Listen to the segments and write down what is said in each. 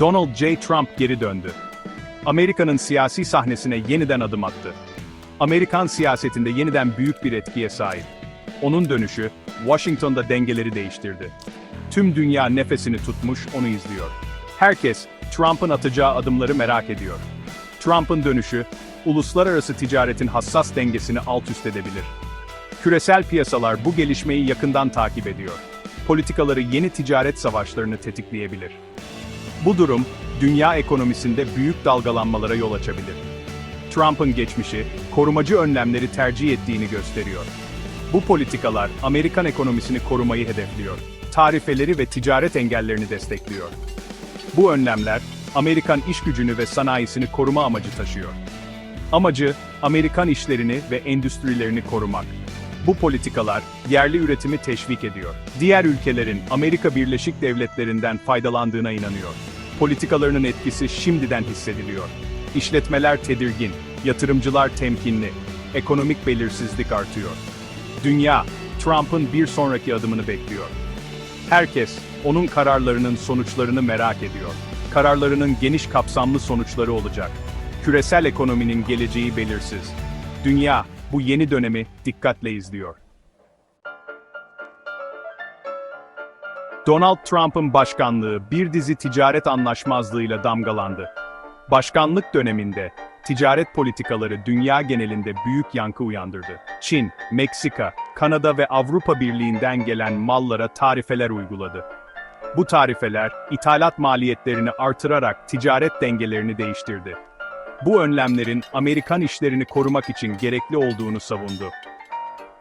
Donald J. Trump geri döndü. Amerika'nın siyasi sahnesine yeniden adım attı. Amerikan siyasetinde yeniden büyük bir etkiye sahip. Onun dönüşü, Washington'da dengeleri değiştirdi. Tüm dünya nefesini tutmuş onu izliyor. Herkes, Trump'ın atacağı adımları merak ediyor. Trump'ın dönüşü, uluslararası ticaretin hassas dengesini alt üst edebilir. Küresel piyasalar bu gelişmeyi yakından takip ediyor. Politikaları yeni ticaret savaşlarını tetikleyebilir. Bu durum, dünya ekonomisinde büyük dalgalanmalara yol açabilir. Trump'ın geçmişi, korumacı önlemleri tercih ettiğini gösteriyor. Bu politikalar, Amerikan ekonomisini korumayı hedefliyor. Tarifeleri ve ticaret engellerini destekliyor. Bu önlemler, Amerikan iş gücünü ve sanayisini koruma amacı taşıyor. Amacı, Amerikan işlerini ve endüstrilerini korumak. Bu politikalar, yerli üretimi teşvik ediyor. Diğer ülkelerin Amerika Birleşik Devletleri'nden faydalandığına inanıyor. Politikalarının etkisi şimdiden hissediliyor. İşletmeler tedirgin, yatırımcılar temkinli, ekonomik belirsizlik artıyor. Dünya, Trump'ın bir sonraki adımını bekliyor. Herkes, onun kararlarının sonuçlarını merak ediyor. Kararlarının geniş kapsamlı sonuçları olacak. Küresel ekonominin geleceği belirsiz. Dünya, bu yeni dönemi dikkatle izliyor. Donald Trump'ın başkanlığı bir dizi ticaret anlaşmazlığıyla damgalandı. Başkanlık döneminde, ticaret politikaları dünya genelinde büyük yankı uyandırdı. Çin, Meksika, Kanada ve Avrupa Birliği'nden gelen mallara tarifeler uyguladı. Bu tarifeler, ithalat maliyetlerini artırarak ticaret dengelerini değiştirdi. Bu önlemlerin Amerikan işlerini korumak için gerekli olduğunu savundu.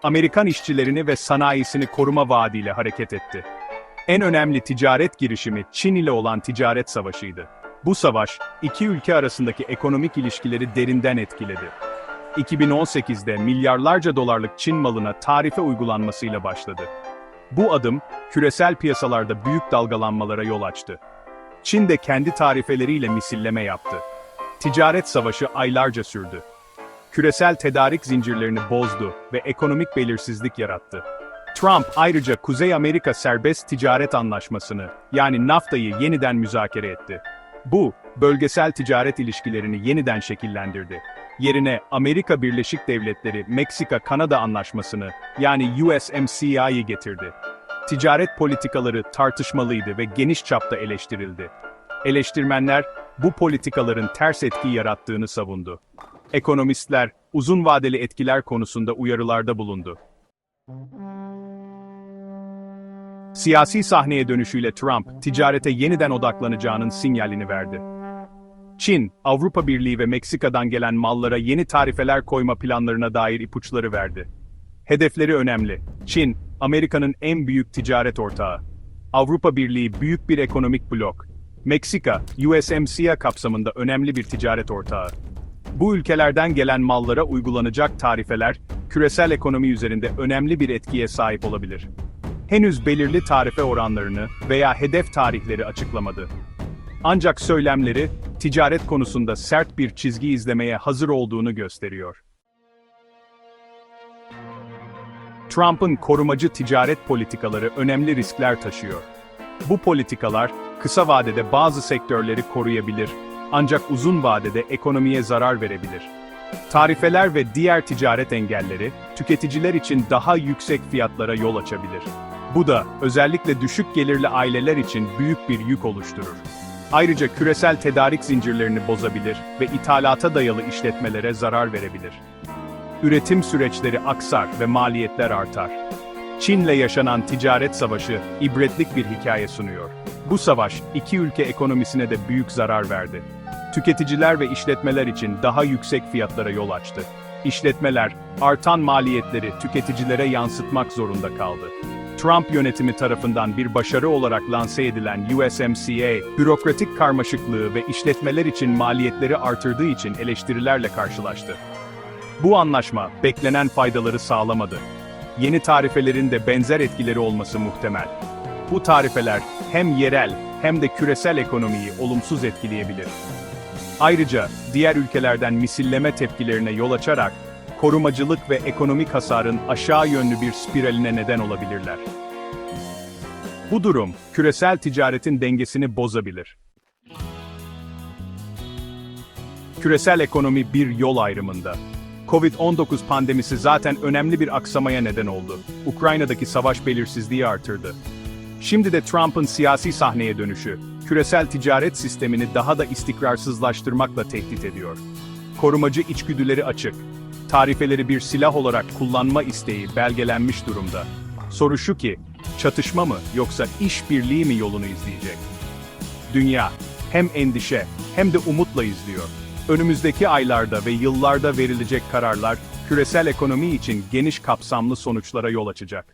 Amerikan işçilerini ve sanayisini koruma vaadiyle hareket etti. En önemli ticaret girişimi Çin ile olan ticaret savaşıydı. Bu savaş, iki ülke arasındaki ekonomik ilişkileri derinden etkiledi. 2018'de milyarlarca dolarlık Çin malına tarife uygulanmasıyla başladı. Bu adım, küresel piyasalarda büyük dalgalanmalara yol açtı. Çin de kendi tarifeleriyle misilleme yaptı. Ticaret savaşı aylarca sürdü. Küresel tedarik zincirlerini bozdu ve ekonomik belirsizlik yarattı. Trump ayrıca Kuzey Amerika Serbest Ticaret Anlaşması'nı, yani NAFTA'yı yeniden müzakere etti. Bu, bölgesel ticaret ilişkilerini yeniden şekillendirdi. Yerine Amerika Birleşik Devletleri Meksika-Kanada Anlaşması'nı, yani USMCA'yı getirdi. Ticaret politikaları tartışmalıydı ve geniş çapta eleştirildi. Eleştirmenler, bu politikaların ters etki yarattığını savundu. Ekonomistler, uzun vadeli etkiler konusunda uyarılarda bulundu. Siyasi sahneye dönüşüyle Trump, ticarete yeniden odaklanacağının sinyalini verdi. Çin, Avrupa Birliği ve Meksika'dan gelen mallara yeni tarifeler koyma planlarına dair ipuçları verdi. Hedefleri önemli. Çin, Amerika'nın en büyük ticaret ortağı. Avrupa Birliği büyük bir ekonomik blok. Meksika, USMCA kapsamında önemli bir ticaret ortağı. Bu ülkelerden gelen mallara uygulanacak tarifeler, küresel ekonomi üzerinde önemli bir etkiye sahip olabilir. Henüz belirli tarife oranlarını veya hedef tarihleri açıklamadı. Ancak söylemleri, ticaret konusunda sert bir çizgi izlemeye hazır olduğunu gösteriyor. Trump'ın korumacı ticaret politikaları önemli riskler taşıyor. Bu politikalar, kısa vadede bazı sektörleri koruyabilir, ancak uzun vadede ekonomiye zarar verebilir. Tarifeler ve diğer ticaret engelleri, tüketiciler için daha yüksek fiyatlara yol açabilir. Bu da, özellikle düşük gelirli aileler için büyük bir yük oluşturur. Ayrıca küresel tedarik zincirlerini bozabilir ve ithalata dayalı işletmelere zarar verebilir. Üretim süreçleri aksar ve maliyetler artar. Çin'le yaşanan ticaret savaşı ibretlik bir hikaye sunuyor. Bu savaş iki ülke ekonomisine de büyük zarar verdi. Tüketiciler ve işletmeler için daha yüksek fiyatlara yol açtı. İşletmeler artan maliyetleri tüketicilere yansıtmak zorunda kaldı. Trump yönetimi tarafından bir başarı olarak lanse edilen USMCA, bürokratik karmaşıklığı ve işletmeler için maliyetleri artırdığı için eleştirilerle karşılaştı. Bu anlaşma beklenen faydaları sağlamadı. Yeni tarifelerin de benzer etkileri olması muhtemel. Bu tarifeler hem yerel hem de küresel ekonomiyi olumsuz etkileyebilir. Ayrıca diğer ülkelerden misilleme tepkilerine yol açarak korumacılık ve ekonomik hasarın aşağı yönlü bir spiraline neden olabilirler. Bu durum küresel ticaretin dengesini bozabilir. Küresel ekonomi bir yol ayrımında. Covid-19 pandemisi zaten önemli bir aksamaya neden oldu. Ukrayna'daki savaş belirsizliği artırdı. Şimdi de Trump'ın siyasi sahneye dönüşü, küresel ticaret sistemini daha da istikrarsızlaştırmakla tehdit ediyor. Korumacı içgüdüleri açık. Tarifeleri bir silah olarak kullanma isteği belgelenmiş durumda. Soru şu ki, çatışma mı yoksa işbirliği mi yolunu izleyecek? Dünya hem endişe hem de umutla izliyor. Önümüzdeki aylarda ve yıllarda verilecek kararlar küresel ekonomi için geniş kapsamlı sonuçlara yol açacak.